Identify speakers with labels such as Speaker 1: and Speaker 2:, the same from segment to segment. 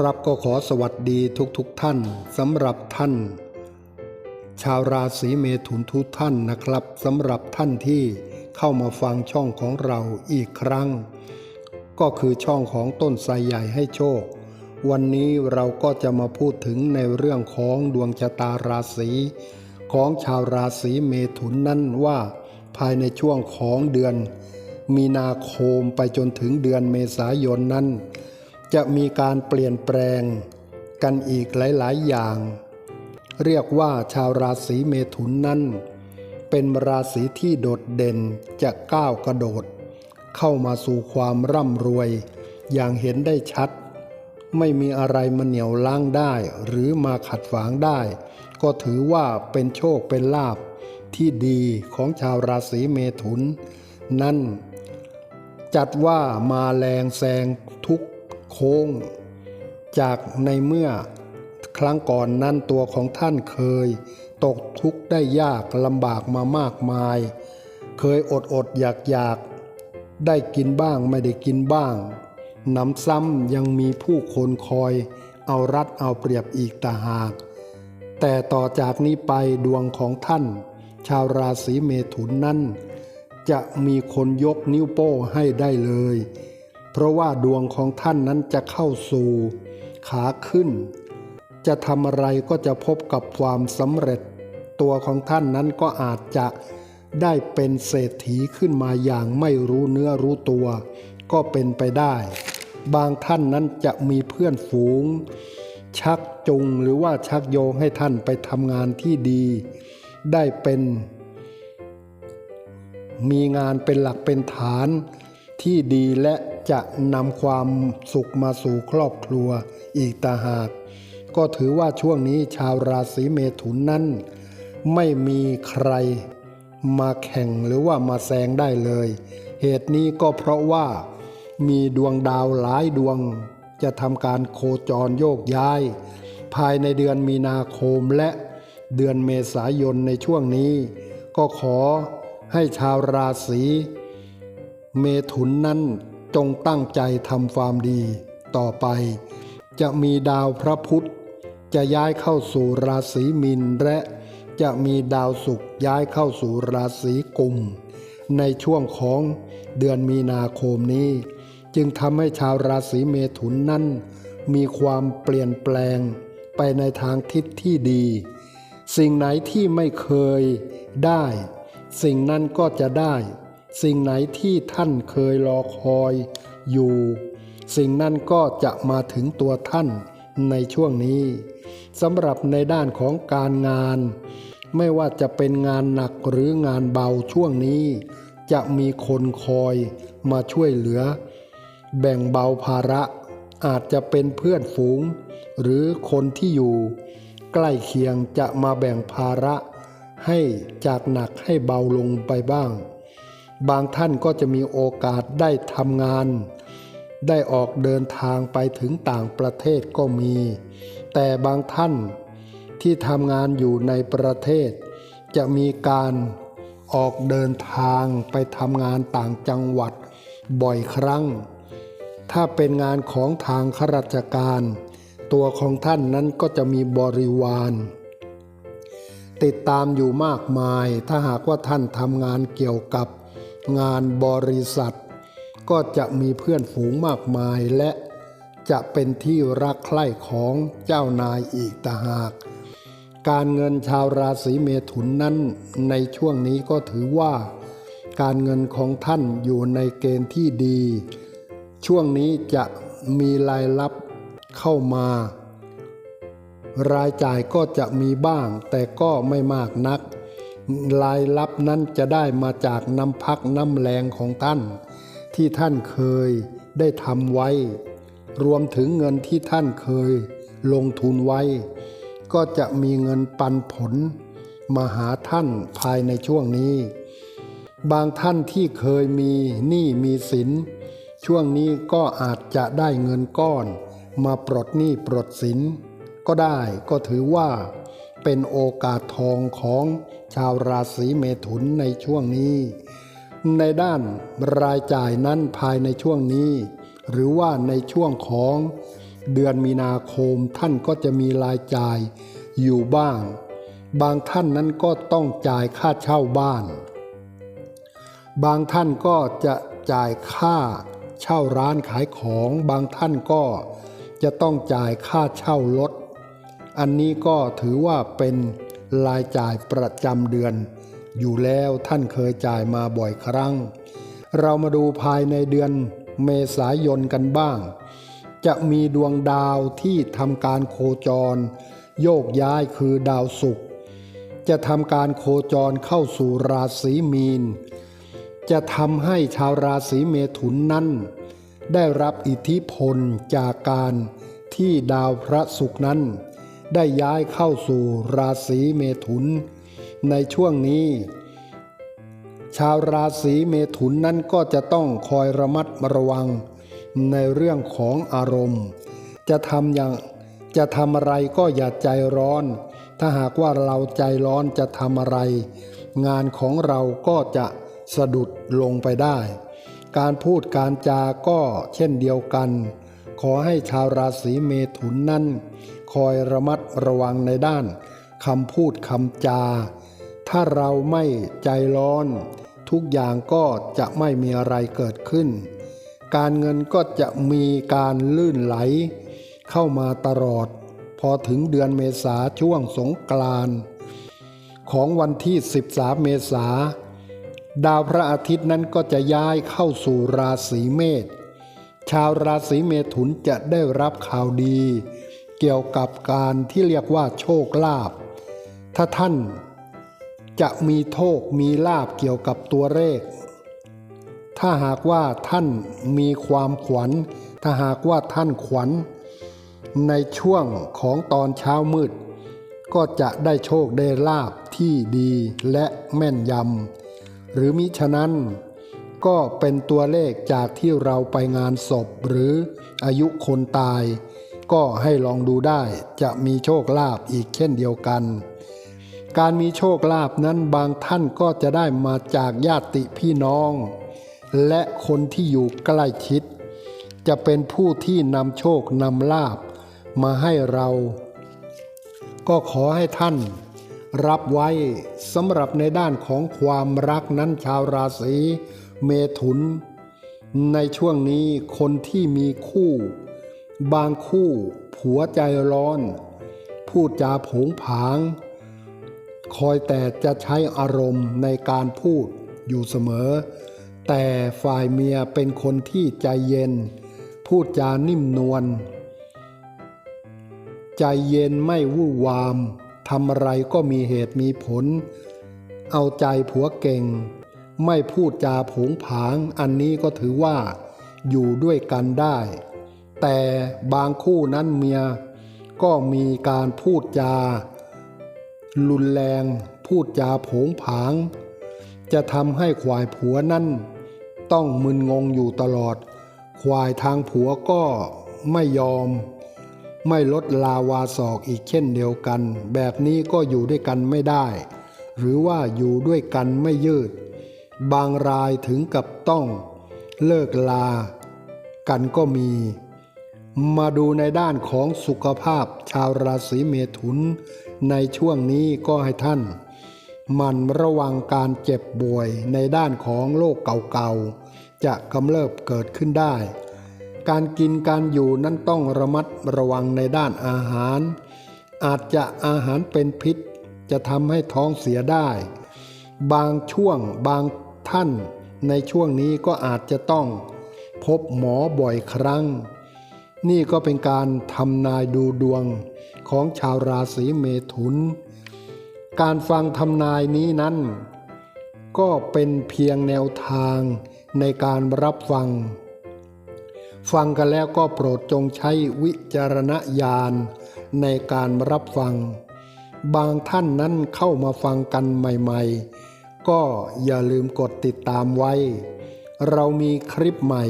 Speaker 1: ครับก็ขอสวัสดีทุกๆทท่านสำหรับท่าน ชาวราศีเมถุนทุกท่านนะครับสำหรับท่านที่เข้ามาฟังช่องของเราอีกครั้ง ก็คือช่องของต้นไทรใหญ่ให้โชค วันนี้เราก็จะมาพูดถึงในเรื่องของดวงชะตาราศีของชาวราศีเมถุนนั่นว่าภายในช่วงของเดือน มีนาคมไปจนถึงเดือนเมษายนนั้น จะมีการเปลี่ยนแปลงกันอีกหลาย ๆ อย่าง เรียกว่าชาวราศีเมถุนนั้น เป็นราศีที่โดดเด่นจะก้าวกระโดด เข้ามาสู่ความร่ำรวย อย่างเห็นได้ชัด ไม่มีอะไรมาเหนี่ยวล้างได้หรือมาขัดฝางได้ ก็ถือว่าเป็นโชคเป็นลาภที่ดีของชาวราศีเมถุน นั่น จัดว่ามาแรงแซงทุก โค้ง จากในเมื่อครั้งก่อนนั้นตัวของท่านเคย ตกทุกข์ได้ยากลำบากมามากมาย เคยอดอดอยากอยากได้กินบ้างไม่ได้กินบ้างหนำซ้ำยังมีผู้คนคอย เอารัดเอาเปรียบอีกต่าหาก แต่ต่อจากนี้ไปดวงของท่าน ชาวราศีเมถุนนั้น จะมีคนยกนิ้วโป้ให้ได้เลย เพราะว่าดวงของท่านนั้นจะเข้าสู่ขาขึ้น จะทำอะไรก็จะพบกับความสำเร็จ ตัวของท่านนั้นก็อาจจะได้เป็นเศรษฐีขึ้นมาอย่างไม่รู้เนื้อรู้ตัว ก็เป็นไปได้ บางท่านนั้นจะมีเพื่อนฝูง ชักจูงหรือว่าชักโยงให้ท่านไปทำงานที่ดี ได้เป็น มีงานเป็นหลักเป็นฐานที่ดีและ จะนำความสุขมาสู่ครอบครัวอีกต่าหาก ก็ถือว่าช่วงนี้ชาวราศีเมถุนนั้น ไม่มีใครมาแข่งหรือว่ามาแซงได้เลย เหตุนี้ก็เพราะว่ามีดวงดาวหลายดวง จะทำการโคจรโยกย้าย ภายในเดือนมีนาคมและเดือนเมษายนในช่วงนี้ ก็ขอให้ชาวราศีเมถุนนั้น จงตั้งใจทำความดีต่อไป จะมีดาวพระพุธจะย้ายเข้าสู่ราศีมินและจะมีดาวศุกร์ย้ายเข้าสู่ราศีกุม ในช่วงของเดือนมีนาคมนี้ จึงทำให้ชาวราศีเมถุนนั้น มีความเปลี่ยนแปลงไปในทางทิศที่ดี สิ่งไหนที่ไม่เคยได้ สิ่งนั้นก็จะได้ สิ่งไหนที่ท่านเคยรอคอยอยู่ สิ่งนั้นก็จะมาถึงตัวท่านในช่วงนี้สำหรับในด้านของการงาน ไม่ว่าจะเป็นงานหนักหรืองานเบาช่วงนี้ จะมีคนคอยมาช่วยเหลือ แบ่งเบาภาระ อาจจะเป็นเพื่อนฝูง หรือคนที่อยู่ ใกล้เคียงจะมาแบ่งภาระ ให้จากหนักให้เบาลงไปบ้าง บางท่านก็จะมีโอกาสได้ทำงาน ได้ออกเดินทางไปถึงต่างประเทศก็มี แต่บางท่านที่ทำงานอยู่ในประเทศ จะมีการออกเดินทางไปทำงานต่างจังหวัดบ่อยครั้ง ถ้าเป็นงานของทางข้าราชการ ตัวของท่านนั้นก็จะมีบริวาร ติดตามอยู่มากมาย ถ้าหากว่าท่านทำงานเกี่ยวกับ งานบริษัท ก็จะมีเพื่อนฝูงมากมายและจะเป็นที่รักใคร่ของเจ้านายอีกต่างหาก การเงินชาวราศีเมถุนนั้นในช่วงนี้ก็ถือว่า การเงินของท่านอยู่ในเกณฑ์ที่ดี ช่วงนี้จะมีรายรับเข้ามา รายจ่ายก็จะมีบ้างแต่ก็ไม่มากนัก รายรับนั้นจะได้มาจากน้ำพักน้ำแรงของท่าน ที่ท่านเคยได้ทำไว้ รวมถึงเงินที่ท่านเคยลงทุนไว้ ก็จะมีเงินปันผล มาหาท่านภายในช่วงนี้ บางท่านที่เคยมีหนี้มีสิน ช่วงนี้ก็อาจจะได้เงินก้อน มาปลดหนี้ปลดสินก็ได้ก็ถือว่า เป็นโอกาสทองของชาวราศีเมถุนในช่วงนี้ ในด้านรายจ่ายนั้นภายในช่วงนี้ หรือว่าในช่วงของเดือนมีนาคมท่านก็จะมีรายจ่ายอยู่บ้าง บางท่านนั้นก็ต้องจ่ายค่าเช่าบ้าน บางท่านก็จะจ่ายค่าเช่าร้านขายของ บางท่านก็จะต้องจ่ายค่าเช่ารถ อันนี้ก็ถือว่าเป็นรายจ่ายประจำเดือน อยู่แล้วท่านเคยจ่ายมาบ่อยครั้ง เรามาดูภายในเดือนเมษายนกันบ้าง จะมีดวงดาวที่ทำการโคจร โยกย้ายคือดาวศุกร์จะทำการโคจรเข้าสู่ราศีมีน จะทำให้ชาวราศีเมถุนนั้นได้รับอิทธิพลจากการที่ดาวพระศุกร์นั้น ได้ย้ายเข้าสู่ราศีเมถุน ในช่วงนี้ ชาวราศีเมถุนนั้นก็จะต้องคอยระมัดระวัง ในเรื่องของอารมณ์ จะทำอย่างจะทำอะไรก็อย่าใจร้อน ถ้าหากว่าเราใจร้อนจะทำอะไร งานของเราก็จะสะดุดลงไปได้ การพูดการจาก็เช่นเดียวกัน ขอให้ชาวราศีเมถุนนั้น คอยระมัดระวังในด้านคำพูดคำจา ถ้าเราไม่ใจร้อน ทุกอย่างก็จะไม่มีอะไรเกิดขึ้น การเงินก็จะมีการลื่นไหล เข้ามาตลอด พอถึงเดือนเมษาช่วงสงกรานต์ของวันที่ 13 เมษาดาวพระอาทิตย์นั้นก็จะย้ายเข้าสู่ราศีเมษ ชาวราศีเมถุนจะได้รับข่าวดี เกี่ยวกับการที่เรียกว่าโชคลาภถ้าท่านจะมีโชคมีลาบเกี่ยวกับตัวเลข ถ้าหากว่าท่านมีความขวัญ ถ้าหากว่าท่านขวัญ ในช่วงของตอนเช้ามืด ก็จะได้โชคได้ลาบที่ดีและแม่นยำ หรือมิฉะนั้นก็เป็นตัวเลขจากที่เราไปงานศพหรืออายุคนตาย ก็ให้ลองดูได้จะมีโชคลาภอีกเช่นเดียวกัน การมีโชคลาภนั้นบางท่านก็จะได้มาจากญาติพี่น้อง และคนที่อยู่ใกล้ชิด จะเป็นผู้ที่นำโชคนำลาภมาให้เรา ก็ขอให้ท่านรับไว้สำหรับในด้านของความรักนั้นชาวราศีเมถุน ในช่วงนี้คนที่มีคู่ บางคู่ผัวใจร้อน พูดจาผงผาง คอยแต่จะใช้อารมณ์ในการพูดอยู่เสมอ แต่ฝ่ายเมียเป็นคนที่ใจเย็น พูดจานิ่มนวลใจเย็นไม่วู่นวามทำอะไรก็มีเหตุมีผล เอาใจผัวเก่ง ไม่พูดจาผงผาง อันนี้ก็ถือว่า อยู่ด้วยกันได้ แต่บางคู่นั้นเมียก็มีการพูดจา รุนแรงพูดจาโผงผาง จะทำให้ควายผัวนั่น ต้องมึนงงอยู่ตลอด ควายทางผัวก็ไม่ยอม ไม่ลดลาวาศอกอีกเช่นเดียวกัน แบบนี้ก็อยู่ด้วยกันไม่ได้ หรือว่าอยู่ด้วยกันไม่ยืด บางรายถึงกับต้องเลิกลา กันก็มี มาดูในด้านของสุขภาพชาวราศีเมถุน ในช่วงนี้ก็ให้ท่าน มันระวังการเจ็บป่วยในด้านของโรคเก่าๆ จะกำเริบเกิดขึ้นได้ การกินการอยู่นั้นต้องระมัดระวังในด้านอาหาร อาจจะอาหารเป็นพิษ จะทำให้ท้องเสียได้ บางช่วงบางท่าน ในช่วงนี้ก็อาจจะต้อง พบหมอบ่อยครั้ง นี่ก็เป็นการทำนายดูดวงของชาวราศีเมถุน การฟังทำนายนี้นั้น ก็เป็นเพียงแนวทางในการรับฟัง ฟังกันแล้วก็โปรดจงใช้วิจารณญาณในการรับฟัง บางท่านนั้นเข้ามาฟังกันใหม่ๆ ก็อย่าลืมกดติดตามไว้ เรามีคลิปใหม่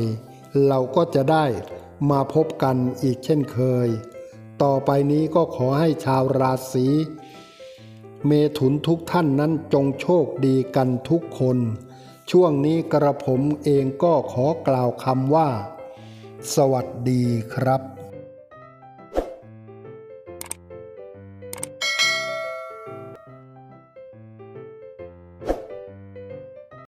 Speaker 1: เราก็จะได้ มาพบกันอีกเช่นเคย ต่อไปนี้ก็ขอให้ชาวราศีเมถุนทุกท่านนั้นจงโชคดีกันทุกคน ช่วงนี้กระผมเองก็ขอกล่าวคำว่า สวัสดีครับ